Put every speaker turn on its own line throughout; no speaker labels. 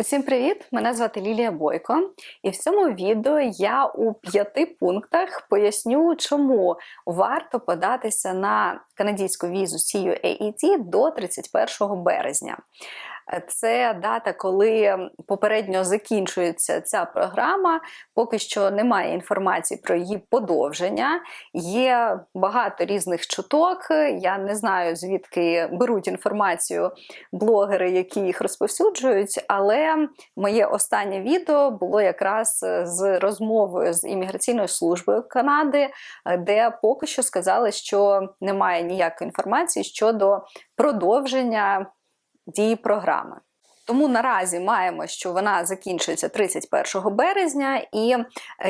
Усім привіт! Мене звати Лілія Бойко, і в цьому відео я у п'яти пунктах поясню, чому варто податися на канадську візу CUAET до 31 березня. Це дата, коли попередньо закінчується ця програма. Поки що немає інформації про її подовження. Є багато різних чуток. Я не знаю, звідки беруть інформацію блогери, які їх розповсюджують. Але моє останнє відео було якраз з розмовою з імміграційною службою Канади, де поки що сказали, що немає ніякої інформації щодо продовження дії програми. Тому наразі маємо, що вона закінчується 31 березня, і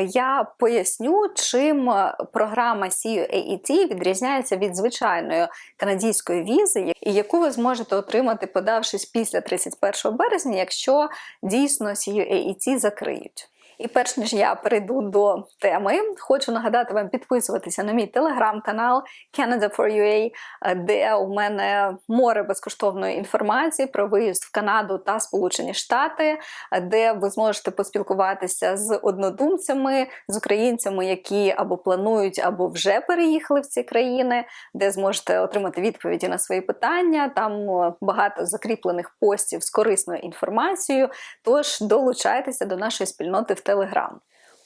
я поясню, чим програма CUAET відрізняється від звичайної канадійської візи, яку ви зможете отримати, подавшись після 31 березня, якщо дійсно CUAET закриють. І перш ніж я перейду до теми, хочу нагадати вам підписуватися на мій телеграм-канал Canada for UA, де у мене море безкоштовної інформації про виїзд в Канаду та Сполучені Штати, де ви зможете поспілкуватися з однодумцями, з українцями, які або планують, або вже переїхали в ці країни, де зможете отримати відповіді на свої питання. Там багато закріплених постів з корисною інформацією. Тож долучайтеся до нашої спільноти в Телеграм. Telegram.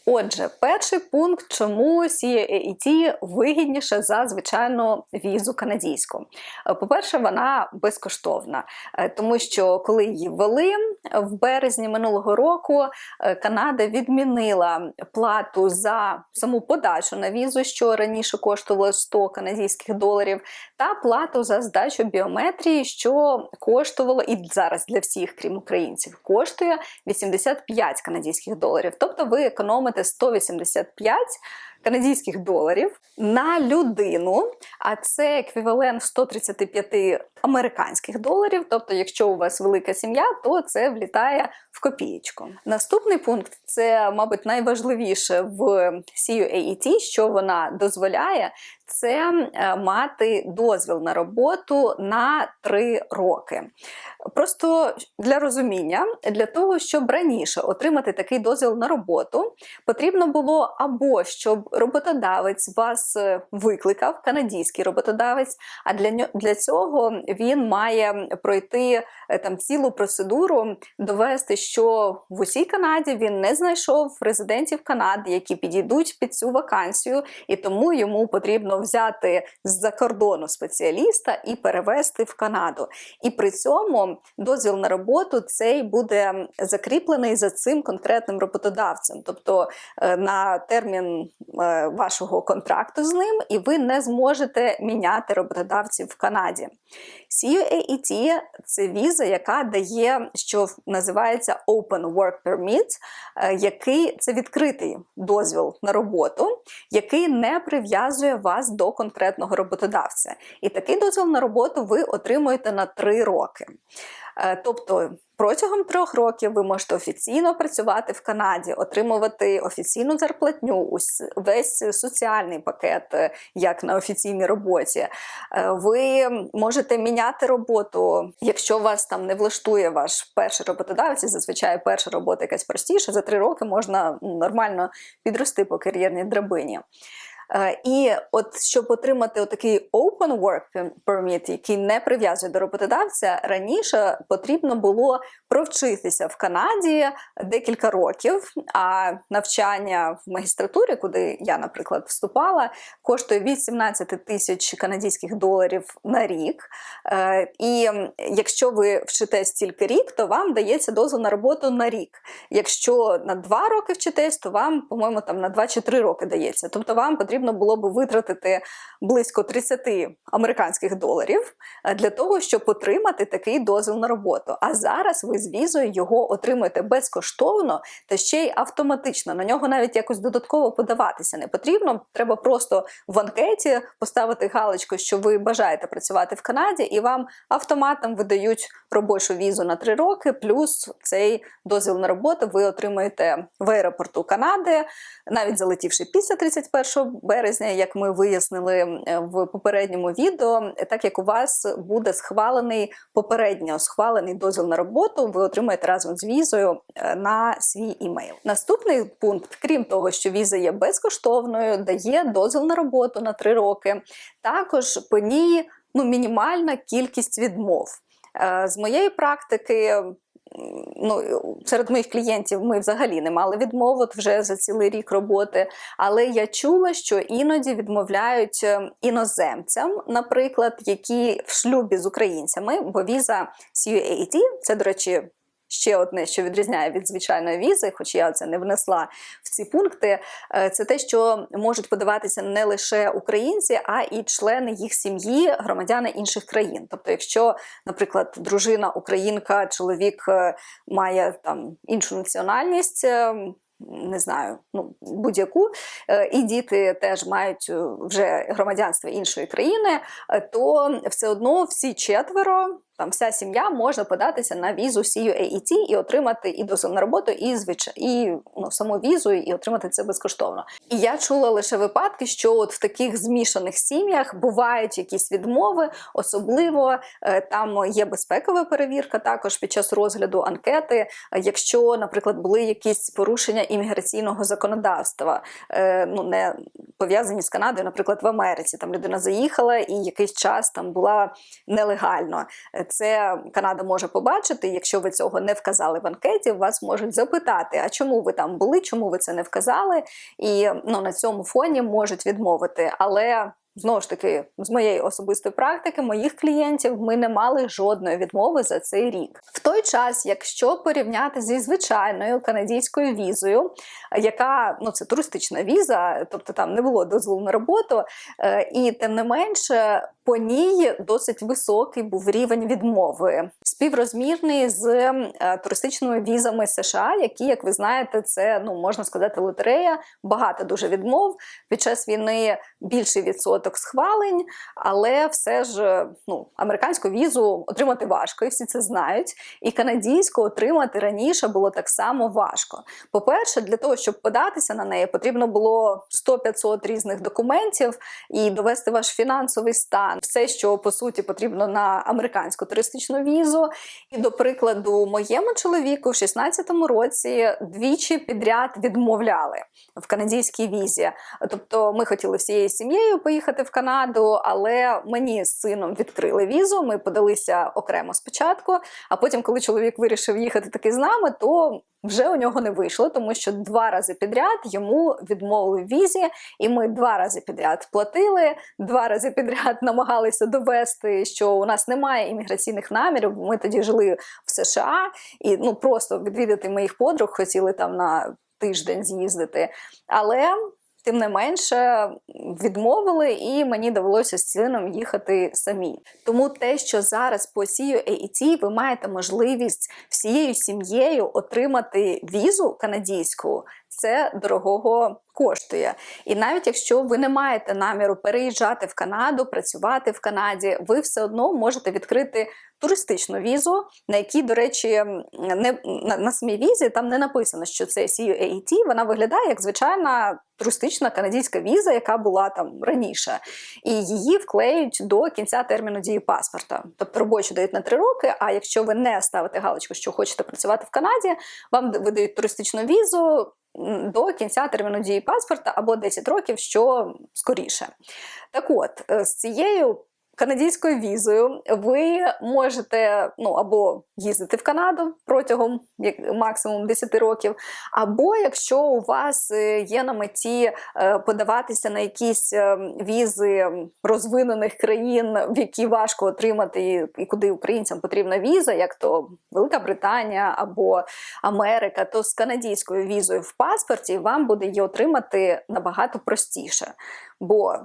Отже, перший пункт, чому CAET вигідніше за звичайну візу канадійську. По-перше, вона безкоштовна, тому що коли її ввели в березні минулого року, Канада відмінила плату за саму подачу на візу, що раніше коштувало 100 канадських доларів, та плату за здачу біометрії, що коштувало і зараз для всіх, крім українців, коштує 85 канадських доларів. Тобто ви економите 185 канадських доларів на людину, а це еквівалент 135 американських доларів. Тобто, якщо у вас велика сім'я, то це влітає в копієчку. Наступний пункт це, мабуть, найважливіше в CUAET, що вона дозволяє, це мати дозвіл на роботу на 3 роки. Просто для розуміння, для того, щоб раніше отримати такий дозвіл на роботу, потрібно було або щоб роботодавець вас викликав, канадський роботодавець, а для для цього він має пройти там цілу процедуру, довести, що в усій Канаді він не знайшов резидентів Канади, які підійдуть під цю вакансію, і тому йому потрібно взяти з-за кордону спеціаліста і перевести в Канаду. І при цьому дозвіл на роботу цей буде закріплений за цим конкретним роботодавцем, тобто на термін вашого контракту з ним, і ви не зможете міняти роботодавців в Канаді. CUAET – це віза, яка дає, що називається Open Work Permit, який це відкритий дозвіл на роботу, який не прив'язує вас до конкретного роботодавця. І такий дозвіл на роботу ви отримуєте на 3 роки. Тобто протягом трьох років ви можете офіційно працювати в Канаді, отримувати офіційну зарплатню, весь соціальний пакет, як на офіційній роботі. Ви можете міняти роботу, якщо вас там не влаштує ваш перший роботодавець, зазвичай перша робота якась простіша, за три роки можна нормально підрости по кар'єрній драбині. І от щоб отримати отакий open work permit, який не прив'язує до роботодавця, раніше потрібно було провчитися в Канаді декілька років. А навчання в магістратурі, куди я, наприклад, вступала, коштує від 17 тисяч канадських доларів на рік. І якщо ви вчитесь тільки рік, то вам дається дозвіл на роботу на рік. Якщо на два роки вчитесь, то вам, по-моєму, там на 2 чи 3 роки дається. Тобто вам потрібно потрібно було б витратити близько 30 американських доларів е, для того, щоб отримати такий дозвіл на роботу. А зараз ви з візою його отримуєте безкоштовно та ще й автоматично. На нього навіть якось додатково подаватися не потрібно. Треба просто в анкеті поставити галочку, що ви бажаєте працювати в Канаді, і вам автоматом видають робочу візу на 3 роки, плюс цей дозвіл на роботу ви отримаєте в аеропорту Канади, навіть залетівши після 31 березня, як ми вияснили е, в попередньому відео, так як у вас буде схвалений попередньо схвалений дозвіл на роботу, ви отримаєте разом з візою е, на свій імейл. Наступний пункт, крім того, що віза є безкоштовною, дає дозвіл на роботу на 3 роки. Також по ній ну, мінімальна кількість відмов. Е, З моєї практики. Ну, серед моїх клієнтів ми взагалі не мали відмовок вже за цілий рік роботи. Але я чула, що іноді відмовляють е, іноземцям, наприклад, які в шлюбі з українцями, бо віза CUAD, це, до речі, ще одне, що відрізняє від звичайної візи, хоч я це не внесла в ці пункти, е, це те, що можуть подаватися не лише українці, а і члени їх сім'ї, громадяни інших країн. Тобто, якщо, наприклад, дружина українка, чоловік е, має там іншу національність. е, Не знаю, ну будь-яку, і діти теж мають вже громадянство іншої країни, то все одно всі четверо, там вся сім'я може податися на візу CUAET і отримати і дозвіл на роботу, і звич... і ну, саму візу, і отримати це безкоштовно. І я чула лише випадки, що от в таких змішаних сім'ях бувають якісь відмови, особливо е, там є безпекова перевірка також під час розгляду анкети. Якщо, наприклад, були якісь порушення імміграційного законодавства, е, ну не пов'язані з Канадою, наприклад, в Америці, там людина заїхала і якийсь час там була нелегально. Це Канада може побачити. Якщо ви цього не вказали в анкеті, вас можуть запитати, а чому ви там були, чому ви це не вказали, і ну на цьому фоні можуть відмовити. Але знову ж таки, з моєї особистої практики, моїх клієнтів, ми не мали жодної відмови за цей рік. В той час, якщо порівняти зі звичайною канадською візою, яка ну це туристична віза, тобто там не було дозволу на роботу, е, і тим не менше. По ній досить високий був рівень відмови, співрозмірний з е, туристичними візами США, які, як ви знаєте, це ну можна сказати, лотерея. Багато дуже відмов. Під час війни більший відсоток схвалень, але все ж ну американську візу отримати важко, і всі це знають. І канадійську отримати раніше було так само важко. По-перше, для того, щоб податися на неї, потрібно було 100-500 різних документів і довести ваш фінансовий стан все, що по суті потрібно на американську туристичну візу. І до прикладу, моєму чоловіку в 16-му році двічі підряд відмовляли в канадській візі. Тобто, ми хотіли всією сім'єю поїхати в Канаду, але мені з сином відкрили візу. Ми подалися окремо спочатку. А потім, коли чоловік вирішив їхати таки з нами, то вже у нього не вийшло, тому що два рази підряд йому відмовили візі, і ми два рази підряд платили, два рази підряд намагалися довести, що у нас немає імміграційних намірів. Ми тоді жили в США і ну просто відвідати моїх подруг хотіли там на тиждень з'їздити. Але тим не менше відмовили, і мені довелося з сином їхати самі. Тому те, що зараз по CUAET ви маєте можливість всією сім'єю отримати візу канадійську, це дорогого коштує. І навіть якщо ви не маєте наміру переїжджати в Канаду, працювати в Канаді, ви все одно можете відкрити туристичну візу, на якій, до речі, не на, на самій візі там не написано, що це CUAET, Вона виглядає як звичайна туристична канадська віза, яка була там раніше, і її вклеють до кінця терміну дії паспорта. Тобто робочу дають на три роки. А якщо ви не ставите галочку, що хочете працювати в Канаді, вам видають туристичну візу. До кінця терміну дії паспорта або 10 років, що скоріше. Так от, е, з цією канадською візою ви можете ну, або їздити в Канаду протягом як, максимум 10 років, або якщо у вас е, є на меті е, подаватися на якісь е, візи розвинених країн, в які важко отримати, і куди українцям потрібна віза, як то Велика Британія або Америка, то з канадською візою в паспорті вам буде її отримати набагато простіше. Бо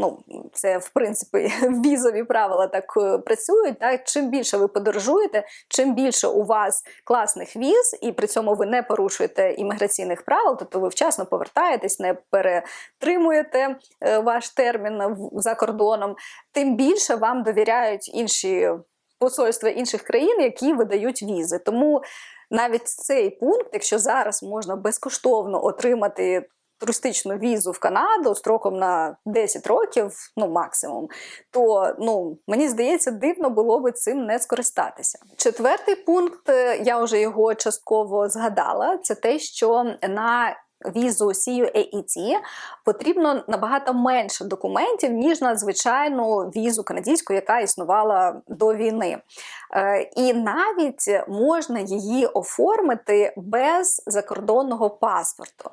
Ну, це в принципі візові правила так е, працюють. Так? Чим більше ви подорожуєте, чим більше у вас класних віз, і при цьому ви не порушуєте імміграційних правил, тобто ви вчасно повертаєтесь, не перетримуєте е, ваш термін за кордоном, тим більше вам довіряють інші посольства інших країн, які видають візи. Тому навіть цей пункт, якщо зараз можна безкоштовно отримати туристичну візу в Канаду строком на 10 років, ну максимум, то ну мені здається, дивно було би цим не скористатися. Четвертий пункт, е, я вже його частково згадала, це те, що на Візу CUAET потрібно набагато менше документів, ніж на звичайну візу канадську, яка існувала до війни. Е, і навіть можна її оформити без закордонного паспорту.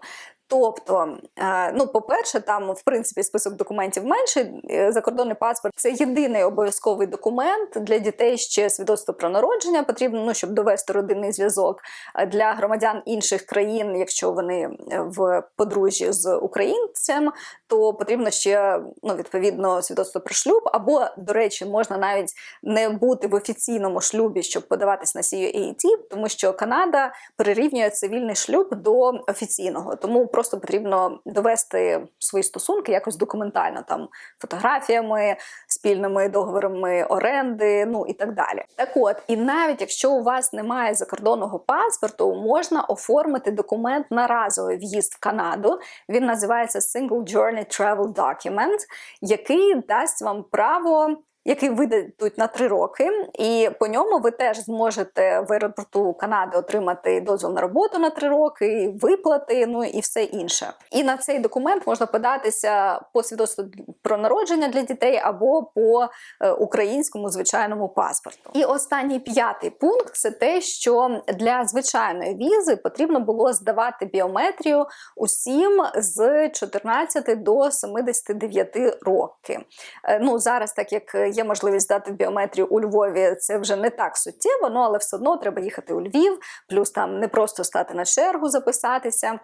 Тобто, е, ну, по-перше, там, в принципі, список документів менший. Е, закордонний паспорт це єдиний обов'язковий документ для дітей ще свідоцтво про народження потрібно, ну, щоб довести родинний зв'язок для громадян інших країн, якщо вони е, в подружжі з українцем, то потрібно ще ну, відповідно свідоцтво про шлюб. Або, до речі, можна навіть не бути в офіційному шлюбі, щоб подаватись на CUAT, тому що Канада прирівнює цивільний шлюб до офіційного. Тому просто потрібно довести свої стосунки якось документально, там фотографіями, спільними договорами оренди, ну і так далі. Так от, і навіть якщо у вас немає закордонного паспорту, можна оформити документ на разовий в'їзд в Канаду. Він називається Single Journey Travel Document, який дасть вам право який видадуть на три роки, і по ньому ви теж зможете в аеропорту Канади отримати дозвіл на роботу на три роки, виплати, ну і все інше. І на цей документ можна податися по свідоцтву про народження для дітей або по е, українському звичайному паспорту. І останній п'ятий пункт це те, що для звичайної візи потрібно було здавати біометрію усім з 14 до 79 років. Е, ну зараз, так як є можливість здати біометрію у Львові, це вже не так суттєво, ну але все одно треба їхати у Львів, плюс там не просто стати на чергу, записатися.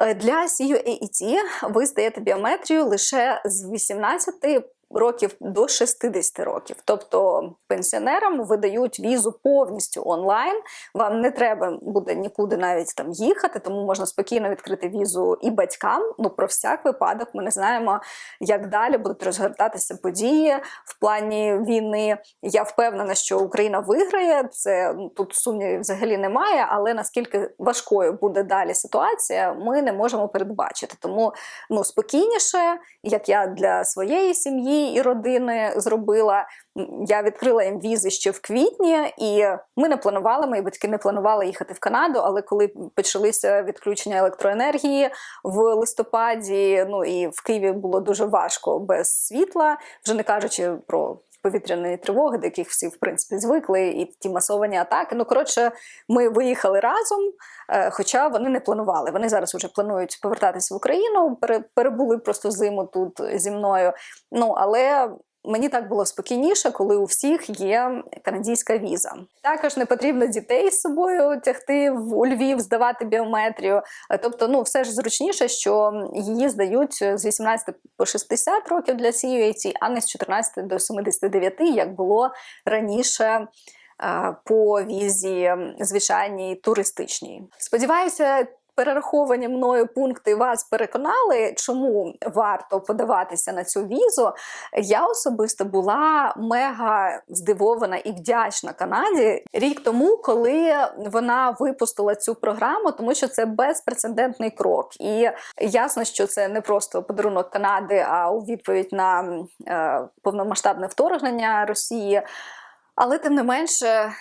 Е, для CUAET ви здаєте біометрію лише з 18 років до 60 років. Тобто пенсіонерам видають візу повністю онлайн. Вам не треба буде нікуди навіть там їхати, тому можна спокійно відкрити візу і батькам. Ну про всяк випадок ми не знаємо, як далі будуть розгортатися події в плані війни. Я впевнена, що Україна виграє. Це ну, тут сумнівів взагалі немає. Але наскільки важкою буде далі ситуація, ми не можемо передбачити. Тому ну спокійніше, як я для своєї сім'ї і родини зробила. Я відкрила їм візи ще в квітні, і ми не планували, мої батьки не планували їхати в Канаду. Але коли почалися відключення електроенергії в листопаді, ну і в Києві було дуже важко без світла, вже не кажучи про. Повітряної тривоги, до яких всі в принципі звикли, і ті масовані атаки. Ну коротше, ми виїхали разом, е, хоча вони не планували. Вони зараз вже планують повертатися в Україну, перебули просто зиму тут зі мною. Ну але Мені так було спокійніше, коли у всіх є канадська віза. Також не потрібно дітей з собою тягти у Львів, здавати біометрію. Тобто, ну все ж зручніше, що її здають з 18 по 60 років для CUAT, а не з 14 до 79, як було раніше. По візі звичайній туристичній. Сподіваюся, перераховані мною пункти вас переконали, чому варто подаватися на цю візу. Я особисто була мега здивована і вдячна Канаді рік тому, коли вона випустила цю програму, тому що це безпрецедентний крок. І ясно, що це не просто подарунок Канади, а у відповідь на е, повномасштабне вторгнення Росії. Але тим не менше, е,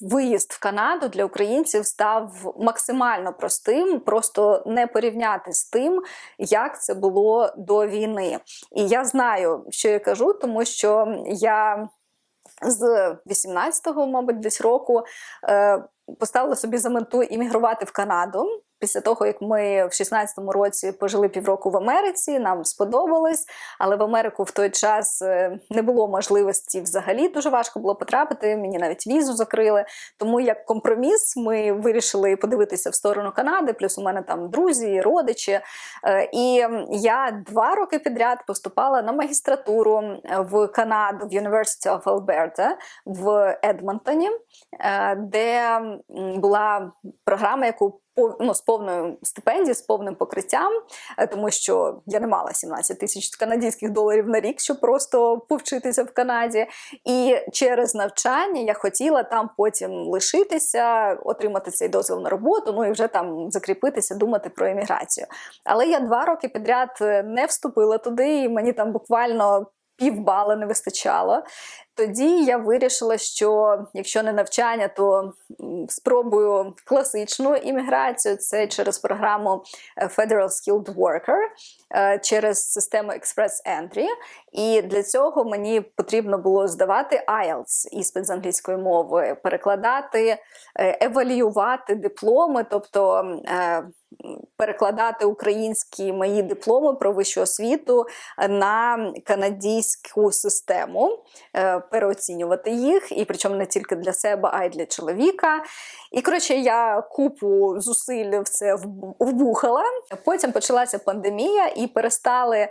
виїзд в Канаду для українців став максимально простим, просто не порівняти з тим, як це було до війни. І я знаю, що я кажу, тому що я з 18-го, мабуть, десь року е, поставила собі за мету іммігрувати в Канаду після того, як ми в 16-му році пожили півроку в Америці, нам сподобалось, але в Америку в той час е, не було можливості взагалі дуже важко було потрапити. Мені навіть візу закрили. Тому як компроміс ми вирішили подивитися в сторону Канади. Плюс у мене там друзі, родичі. Е, і я два роки підряд поступала на магістратуру в Канаду в University of Alberta в Едмонтоні, е, де була програма, яку ну, з повною стипендією, з повним покриттям, е, тому що я не мала 17 тисяч канадських доларів на рік, щоб просто повчитися в Канаді. І через навчання я хотіла там потім лишитися, отримати цей дозвіл на роботу, ну і вже там закріпитися, думати про еміграцію. Але я два роки підряд е, не вступила туди, і мені там буквально півбала не вистачало. Тоді я вирішила, що якщо не навчання, то спробую класичну імміграцію. Це через програму е, Federal Skilled Worker, е, через систему Express Entry. І для цього мені потрібно було здавати IELTS, іспит з англійської мови, перекладати, е, евалювати дипломи, тобто перекладати українські мої дипломи про вищу освіту на канадську систему переоцінювати їх, і причому не тільки для себе, а й для чоловіка. І коротше, я купу зусиль в це вбухала. Потім почалася пандемія, і перестали е,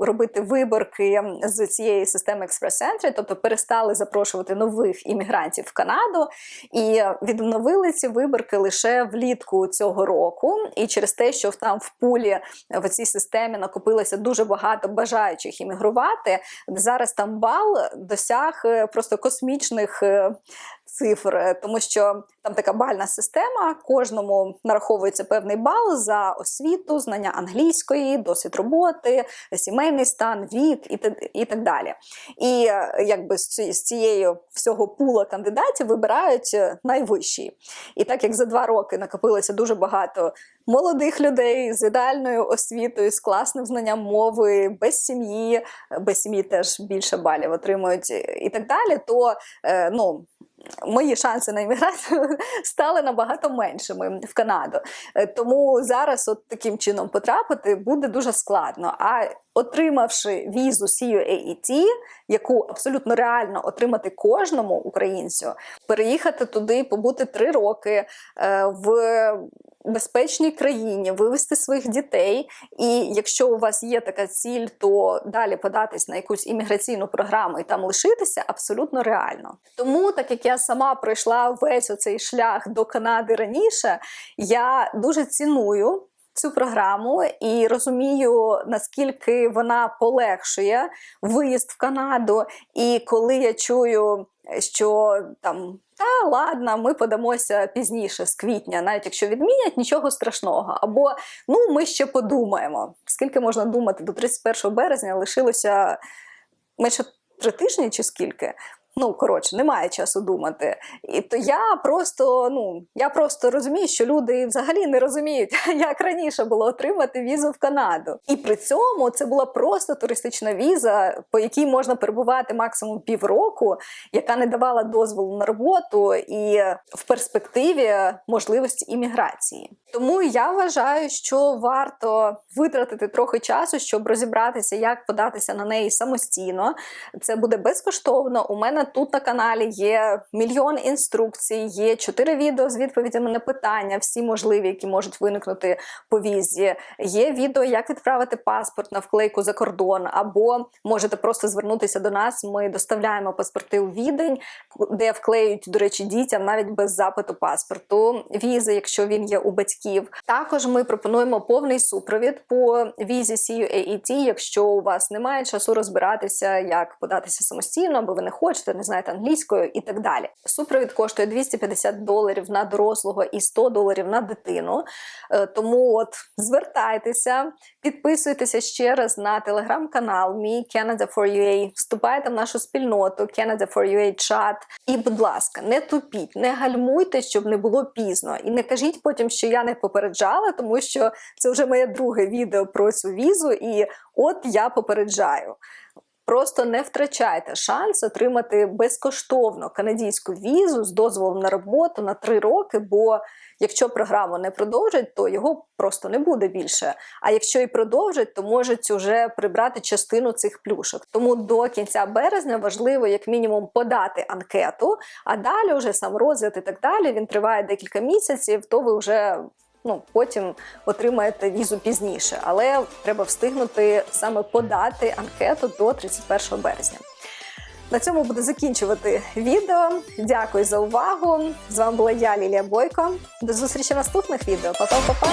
робити виборки з цієї системи експрес-центрі, тобто перестали запрошувати нових іммігрантів в Канаду. І відновили ці виборки лише влітку цього року. І через те, що там в пулі в цій системі накопилося дуже багато бажаючих іммігрувати. Зараз там бал досяг е, просто космічних е, цифр, е, тому що там така бальна система. Кожному нараховується певний бал за освіту, знання англійської, досвід роботи, сімейний стан, вік і так далі. І якби з цією всього пула кандидатів вибирають найвищий. І так як за два роки накопилося дуже багато молодих людей з ідеальною освітою, з класним знанням мови, без сім'ї, без сім'ї теж більше балів отримують і так далі, то ну мої шанси на імміграцію стали набагато меншими в Канаду. Е, тому зараз, от таким чином, потрапити буде дуже складно. А отримавши візу CUAET, яку абсолютно реально отримати кожному українцю, переїхати туди, побути три роки е, в безпечній країні, вивести своїх дітей. І якщо у вас є така ціль, то далі податись на якусь імміграційну програму і там лишитися абсолютно реально. Тому, так як я сама пройшла весь оцей шлях до Канади раніше, я дуже ціную. Цю програму і розумію, наскільки вона полегшує виїзд в Канаду. І коли я чую, що там та ладно, ми подамося пізніше з квітня, навіть якщо відмінять, нічого страшного. Або ну ми ще подумаємо. Скільки можна думати до 31 березня лишилося менше три тижні чи скільки? Ну, коротше, немає часу думати. І то я просто ну, я просто розумію, що люди взагалі не розуміють, як раніше було отримати візу в Канаду. І при цьому це була просто туристична віза, по якій можна перебувати максимум півроку, яка не давала дозволу на роботу і в перспективі можливості імміграції. Тому я вважаю, що варто витратити трохи часу, щоб розібратися, як податися на неї самостійно. Це буде безкоштовно. У мене тут на каналі є мільйон інструкцій, є чотири відео з відповідями на питання, всі можливі, які можуть виникнути по візі. Є відео, як відправити паспорт на вклейку за кордон, або можете просто звернутися до нас. Ми доставляємо паспорти у відень, де вклеють, до речі, дітям навіть без запиту паспорту. Візи, якщо він є у батьків. Також ми пропонуємо повний супровід по візі CUAET, якщо у вас немає часу розбиратися, як податися самостійно, або ви не хочете не знаєте англійською і так далі. Супровід коштує 250 доларів на дорослого і 100 доларів на дитину. Е, тому от звертайтеся, підписуйтеся ще раз на телеграм-канал Мій Canada for UA, вступайте в нашу спільноту Canada for UA чат. І, будь ласка, не тупіть, не гальмуйте, щоб не було пізно. І не кажіть потім, що я не попереджала, тому що це вже моє друге відео про цю візу, і от я попереджаю. Просто не втрачайте шанс отримати безкоштовно канадійську візу з дозволом на роботу на три роки. Бо якщо програму не продовжать, то його просто не буде більше. А якщо і продовжать, то можуть вже прибрати частину цих плюшок. Тому до кінця березня важливо, як мінімум, подати анкету, а далі вже сам розгляд і так далі. Він триває декілька місяців, то ви вже ну потім отримаєте візу пізніше, але треба встигнути саме подати анкету до 31 березня. На цьому буду закінчувати відео. Дякую за увагу. З вами була я, Лілія Бойко. До зустрічі в наступних відео. Па-па-па-па!